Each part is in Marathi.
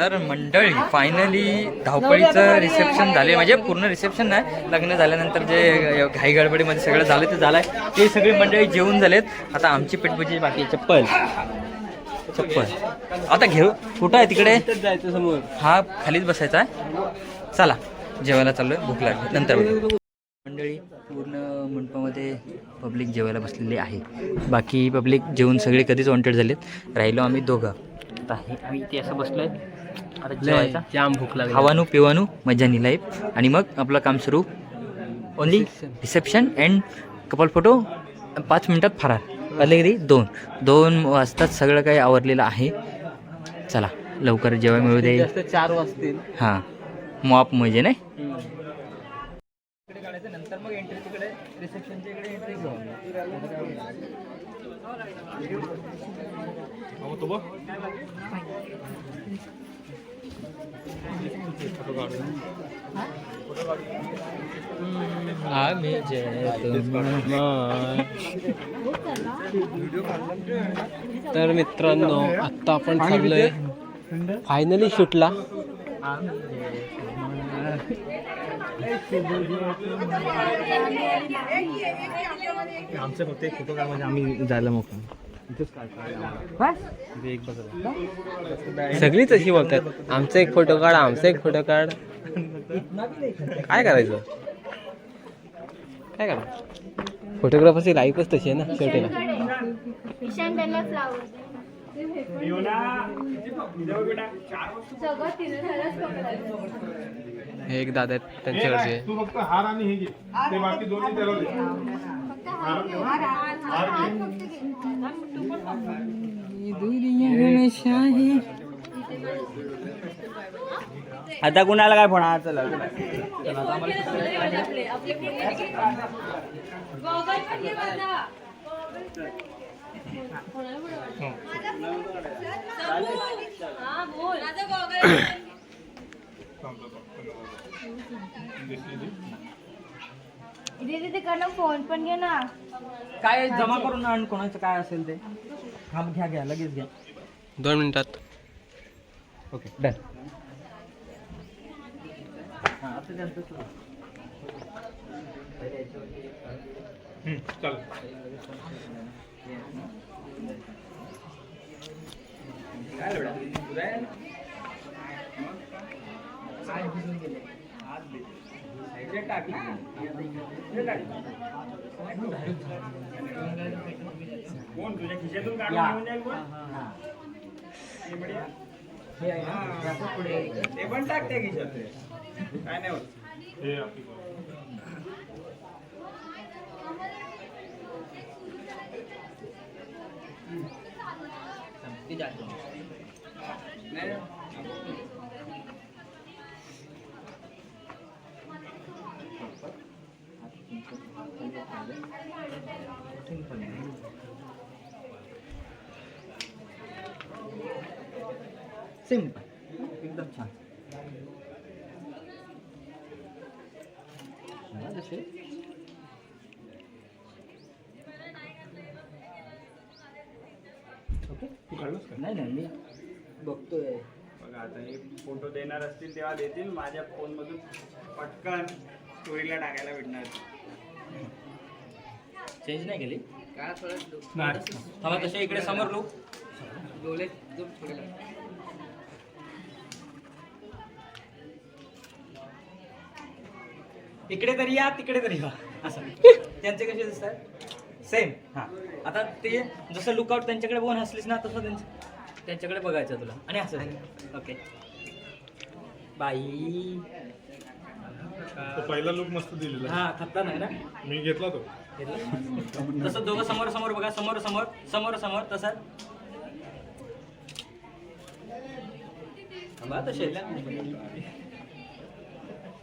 तर मंडळी फायनली धावपळीचं रिसेप्शन झाले म्हणजे पूर्ण रिसेप्शन नाही लग्न झाल्यानंतर जे घाई गडबडीमध्ये सगळं झालं ते झालंय. ते सगळी मंडळी जेवून झालेत. आता आमची पेटपूजी बाकी चप्पल. चप्पल. आता घेऊ. कुठं आहे तिकडे? जायचं समोर हा खालीच बसायचा आहे. चला जेवायला चाललोय. भूक लागली. नंतर बघू. मंडळी पूर्ण मंडपामध्ये पब्लिक जेवायला बसलेली आहे. बाकी पब्लिक जेवून सगळे कधीच वॉन्टेड झालेत. राहिलो आम्ही दोघं. आता हे आम्ही इथे असं बसलो आहे जेवायचा? जाम भूक लागली. खावानू पिवानू मजा लाईफ आणि मग आपलं काम सुरू. Only reception and couple photo पाच मिनिटात फरार. अलगरी दोन. दोन वाजताच सगळं काही आवरलेलं आहे. चला लवकर जेवाय मिळू दे. जास्त चार वाजतील. हां. मॉप म्हणजे नाही? नंतर मग एंट्री तिकडे रिसेप्शनच्या इकडे एंट्री आम्ही तर मित्रांनो आत्ता आपण चाललोय फायनली शूटला. आमचे फक्त एक फोटो काढ आम्ही जायला मोकळं. सगळी तशी बोलतात. आमचा एक फोटो काढ आमचा एक फोटो काढ. काय करायचं? काय करा फोटोग्राफरची लाईफच तशी आहे ना शेवटी ना. हे एक दादा आहेत त्यांच्याकडचे. हे. आता कुणाला काय फोन चला दीदी तिकडनं फ़ोन पण घे ना. काय जमा करून आण कोणाचं काय असेल ते. हा घ्या घ्या लगेच घ्या. दोन मिनिटात. Okay done. आता कोण? तुझ्या खिशातून काढून. घेऊन जाईल कोण? हा. हे. पुढे ते पण टाक त्या खिशात. काय नाही होत. हे आपली ते जास्त. सिंपल एकदम छान. मला जसे ओके तू काढलंस का? नाही नाही मी बघतोय. बघा आता हे फोटो देणार असतील तेव्हा देतील. माझ्या फोन मधून पटकन स्टोरीला टाकायला भेटणार. चेंज नाही केली? थांबा तसे इकडे समोर लोक इकडे तरी या तिकडे तरी या. असं. त्यांचे कसे दिसतात? सेम हा. आता ते जसं लुकआउट त्यांच्याकडे बघून हसलीस ना तसं त्यांच्या त्यांच्याकडे बघायचं तुला. आणि असं ओके बाई. तो पहिला लुक मस्त दिलेला. हा खतरा नाही ना? मी घेतला तो. घेतलं? तसं दोघं समोर समोर बघा समोर समोर समोर समोर तसं. थांबा, तसे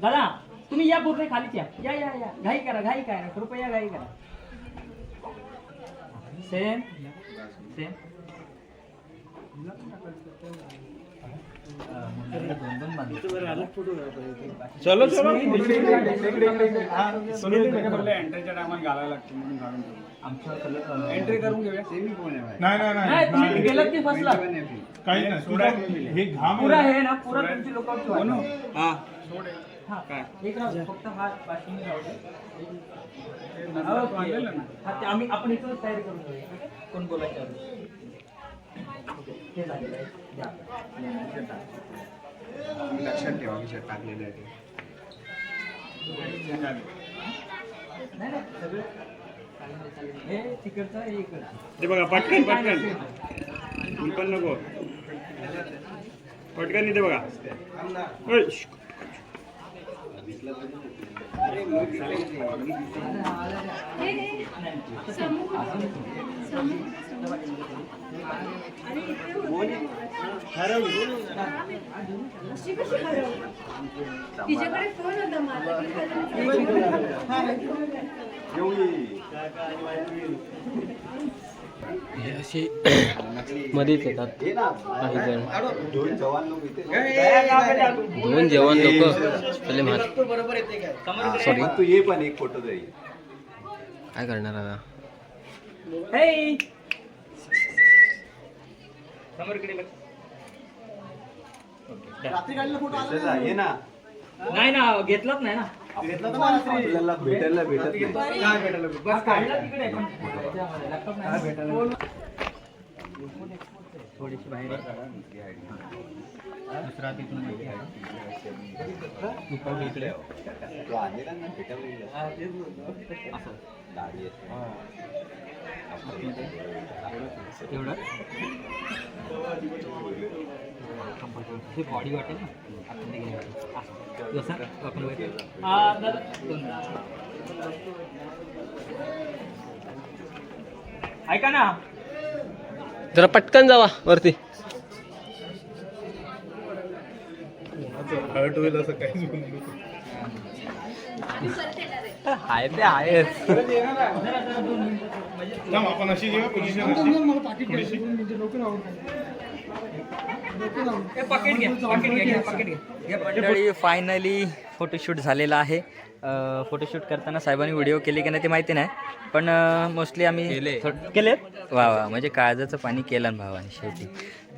दादा तुम्ही या पूर्ण खालीच या. या या या. घाई करा घाई करा. कृपया घाई करा. सेम. सेम. चलो चलो. एंट्रीच्या टायमाला घालायला लागते म्हणून घालून आमच्या कलर एंट्री करून घेऊया. नाही नाही नाही. तुम्ही गेलात की फसला काही नाही सोडा हे घाम पुरा आहे ना पुरा तुमची आहे. हा. हा, एक राहू फक्त हा राहू. हा, आम्ही आपण इथूनच तयारी करून कोण बोलायचं? ते झालेलं आहे. द्या. लक्षात ठेवा विषय टाकलेले आहे नाही, नाही, सगळं चालेल, चालेल. हे तिकडचं हे इकडचं ते बघा पटकन पटकन मी पण नको पटकन इथे बघा ओय, श. तिच्याकडे फोन होता माझा ती हे असे मध्येच येतात काही जण दोन जवान लोक. चले सॉरी तू ये पण एक फोटो जाईल काय करणार आता? ना? नाही ना घेतलाच नाही ना. आपल्याला भेटायला भेटत नाही. बस काढला तिकडे. पण त्याच्यामध्ये laptop नाही. थोडीशी बाहेर आहे. दुसरा तिथून माहिती आहे. दुपारी इकडे. तो आलेला ना भेटायला येईल. तेच बोललो. असं. गाडी आहे. एवढं हे बॉडी वाटेल ना आपण. जसं वगैरे. हा. ऐका ना जरा पटकन जावा वरती हर्ट होईल असं काहीच. आहे ते आहेच. थांब, आपण अशी घेऊया पोझिशन थोडीशी मंडळी फायनली फोटोशूट झालेला आहे. फोटोशूट करताना साहेबांनी व्हिडिओ केले की नाही ते माहिती नाही पण मोस्टली आम्ही केले. वा वा म्हणजे काळजाचं पाणी केलं ना भावाने शेवटी.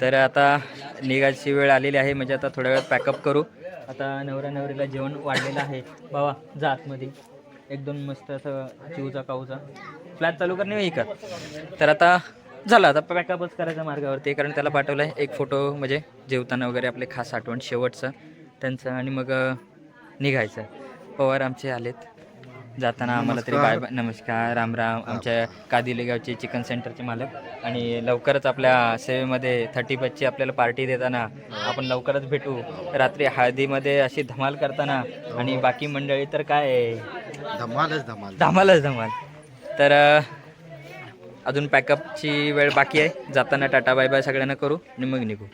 तर आता निघायची वेळ आलेली आहे म्हणजे आता थोड्या वेळात पॅकअप करू. आता नवऱ्या नवरीला जेवण वाढलेलं आहे. बाबा जा आतमध्ये. एक दोन मस्त असं चिवचा काऊचा फ्लॅट चालू करणे हे कर तर आता झालं आता पॅकअपच करायचं मार्गावरती कारण त्याला पाठवलं आहे एक फोटो म्हणजे जेवताना वगैरे आपले खास आठवण शेवटचं त्यांचं आणि मग निघायचं. पवार आमचे आलेत. जाताना आम्हाला तरी बाय बाय नमस्कार राम राम. आमच्या कादिले गावचे चिकन सेंटरचे मालक. आणि लवकरच आपल्या सेवेमध्ये थर्टी बसची आपल्याला पार्टी देताना आपण लवकरच भेटू. रात्री हळदीमध्ये अशी धमाल करताना. आणि बाकी मंडळी तर काय? धमालच धमाल. धमालच धमाल. तर अ, अजून पॅकअपची वेळ बाकी आहे. जाताना टाटा बाय बाय सगळ्यांना करू आणि मग निघू.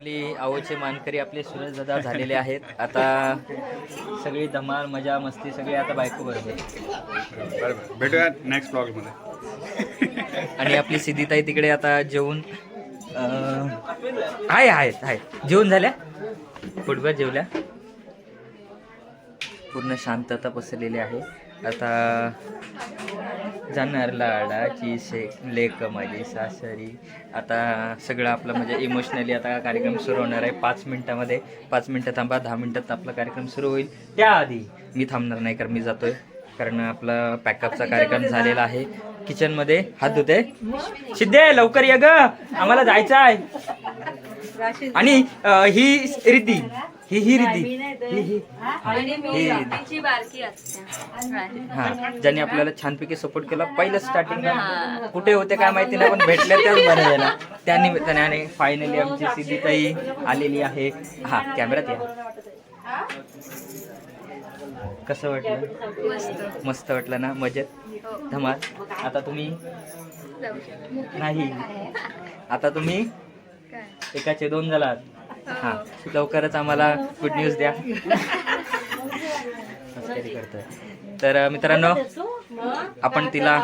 आपली आवडचे मानकरी आपले दादा झालेले आहेत. आता सगळी धमाल मजा मस्ती सगळी आता बायको बरोबर. बरोबर. भेटूया नेक्स्ट ब्लॉगमध्ये. आणि आपली सिद्धीताई तिकडे आता जेवून आहे आहेत आहेत जेवून झाल्या? फुटबॉल जेवल्या? पूर्ण शांतता पसरलेली आहे. आता जाणार लाडाची शे लेक माझी सासरी. आता सगळं आपलं म्हणजे इमोशनली आता कार्यक्रम सुरू होणार आहे. पाच मिनटामध्ये पाच मिनटं थांबा दहा मिनटात आपला कार्यक्रम सुरू होईल. त्याआधी मी थांबणार नाही कारण मी जातोय. कारण आपला पॅकअपचा कार्यक्रम झालेला आहे. किचनमध्ये हात धुते. सिद्धे लवकर ये ग. आम्हाला जायचं आहे आणि ही रिद्धी ही ही ही ही. आणि मी हे- तिची बारकी असते. हा ज्यांनी आपल्याला छानपैकी सपोर्ट केला पहिलं स्टार्टिंगला कुठे होते काय माहिती नाही पण भेटल्या त्याच बरं झालं त्या निमित्ताने आणि फायनली आमची सिद्धीताई आलेली आहे. हा कॅमेरात या. कसं वाटलं? मस्त. मस्त वाटलं ना? मजेत? धमाल? आता तुम्ही? जाऊ शकतो. नाही. आता तुम्ही? काय? एकाचे दोन झालात. हा लवकरच आम्हाला गुड न्यूज द्या. करतोय. तर मित्रांनो आपण तिला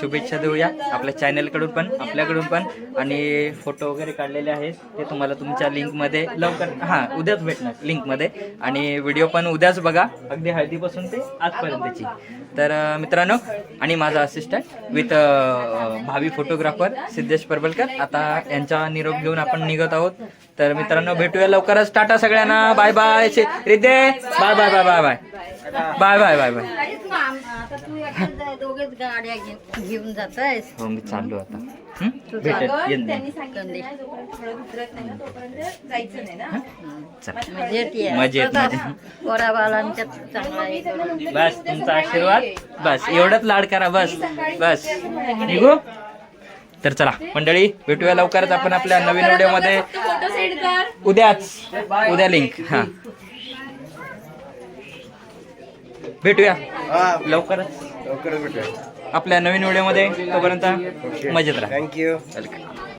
शुभेच्छा देऊया. आपल्या चॅनलकडून पण आपल्याकडून पण. आणि फोटो वगैरे काढलेले आहेत. ते तुम्हाला तुमच्या लिंकमध्ये लवकर हां उद्याच भेटणार लिंकमध्ये. आणि व्हिडिओ पण उद्याच बघा अगदी हळदीपासून ते आजपर्यंतची. तर मित्रांनो आणि माझा असिस्टंट विथ भावी फोटोग्राफर सिद्धेश परबलकर. आता यांचा निरोप घेऊन आपण निघत आहोत. तर मित्रांनो भेटूया लवकरच. टाटा सगळ्यांना. Bye bye. रिद्दे bye bye bye bye bye. Bye bye bye bye. आता तू एकटाच जाय, दोघेच गाड्या घे- घेऊन जात आहेस हो मी चाललो आता. हं? भेटेल. येईन मी. चला. मजेत ये. मजेत, आता मजेत. पोराबाळांच्यात चांगला आहे. करून. बस तुमचा आशीर्वाद. बस एवढंच लाड करा बस. बस. निघू? तर चला मंडळी भेटूया लवकरच आपण आपल्या नवीन व्हिडिओमध्ये. उद्याच. उद्या लिंक हा. भेटूया. लवकरच. लवकरच भेटूया. आपल्या नवीन व्हिडिओमध्ये तोपर्यंत मजेत राहा. Thank you welcome